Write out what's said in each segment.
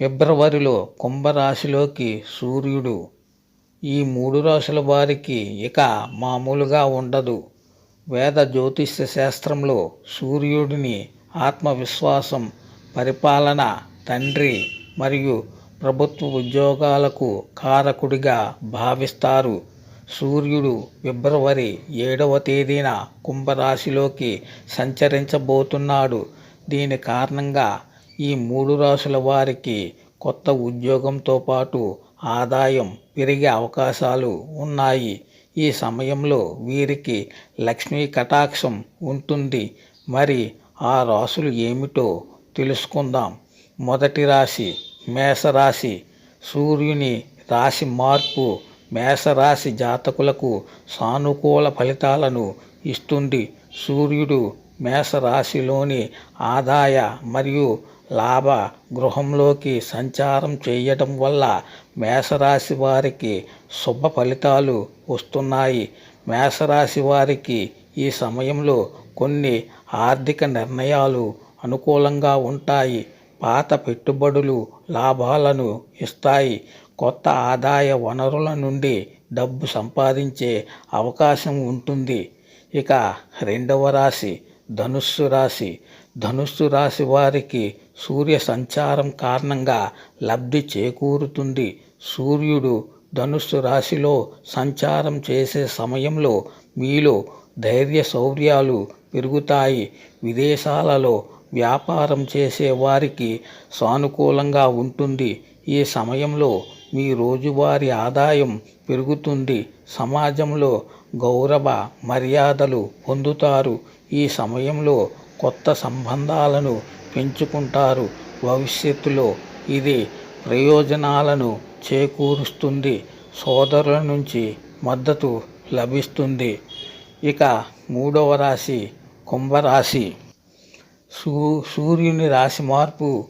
ఫిబ్రవరిలో కుంభరాశిలోకి సూర్యుడు ఈ మూడు రాశుల వారికి ఇక మామూలుగా ఉండదు. వేద జ్యోతిష్య శాస్త్రంలో సూర్యుడిని ఆత్మవిశ్వాసం పరిపాలన తండ్రి మరియు ప్రభుత్వ ఉద్యోగాలకు కారకుడిగా భావిస్తారు. సూర్యుడు ఫిబ్రవరి ఏడవ తేదీన కుంభరాశిలోకి సంచరించబోతున్నాడు. దీని కారణంగా ఈ మూడు రాశుల వారికి కొత్త ఉద్యోగంతో పాటు ఆదాయం పెరిగే అవకాశాలు ఉన్నాయి. ఈ సమయంలో వీరికి లక్ష్మీ కటాక్షం ఉంటుంది. మరి ఆ రాశులు ఏమిటో తెలుసుకుందాం. మొదటి రాశి మేషరాశి. సూర్యుని రాశి మార్పు మేషరాశి జాతకులకు సానుకూల ఫలితాలను ఇస్తుంది. సూర్యుడు మేషరాశిలోని ఆదాయ మరియు లాభ గృహంలోకి సంచారం చేయటం వల్ల మేషరాశి వారికి శుభ ఫలితాలు వస్తున్నాయి. మేషరాశి వారికి ఈ సమయంలో కొన్ని ఆర్థిక నిర్ణయాలు అనుకూలంగా ఉంటాయి. పాత పెట్టుబడులు లాభాలను ఇస్తాయి. కొత్త ఆదాయ వనరుల నుండి డబ్బు సంపాదించే అవకాశం ఉంటుంది. ఇక రెండవ రాశి ధనుస్సు రాశి. ధనుస్సు రాశి వారికి సూర్య సంచారం కారణంగా లబ్ధి చేకూరుతుంది. సూర్యుడు ధనుస్సు రాశిలో సంచారం చేసే సమయంలో మీలో ధైర్య శౌర్యాలు పెరుగుతాయి. విదేశాలలో వ్యాపారం చేసే వారికి సానుకూలంగా ఉంటుంది. ఈ సమయంలో మీ రోజువారీ ఆదాయం పెరుగుతుంది సమాజంలో గౌరవ మర్యాదలు పొందుతారు. ఈ సమయంలో కొత్త సంబంధాలను పెంచుకుంటారు. భవిష్యత్తులో ఇది ప్రయోజనాలను చేకూరుస్తుంది. సోదరుల నుంచి మద్దతు లభిస్తుంది. ఇక మూడవ రాశి కుంభరాశి. సూ సూర్యుని రాశి మార్పు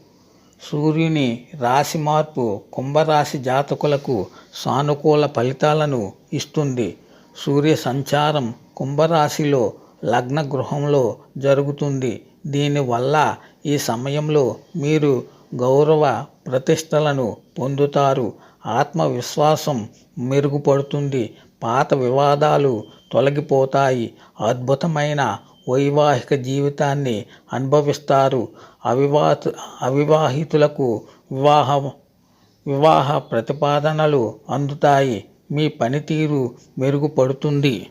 సూర్యుని రాశి మార్పు కుంభరాశి జాతకులకు సానుకూల ఫలితాలను ఇస్తుంది. సూర్య సంచారం కుంభరాశిలో లగ్న గృహంలో జరుగుతుంది. దీనివల్ల ఈ సమయంలో మీరు గౌరవ ప్రతిష్టలను పొందుతారు. ఆత్మవిశ్వాసం మెరుగుపడుతుంది. పాత వివాదాలు తొలగిపోతాయి. అద్భుతమైన వైవాహిక జీవితాన్ని అనుభవిస్తారు. అవివాహ అవివాహితులకు వివాహం వివాహ ప్రతిపాదనలు అందుతాయి. మీ పనితీరు మెరుగుపడుతుంది.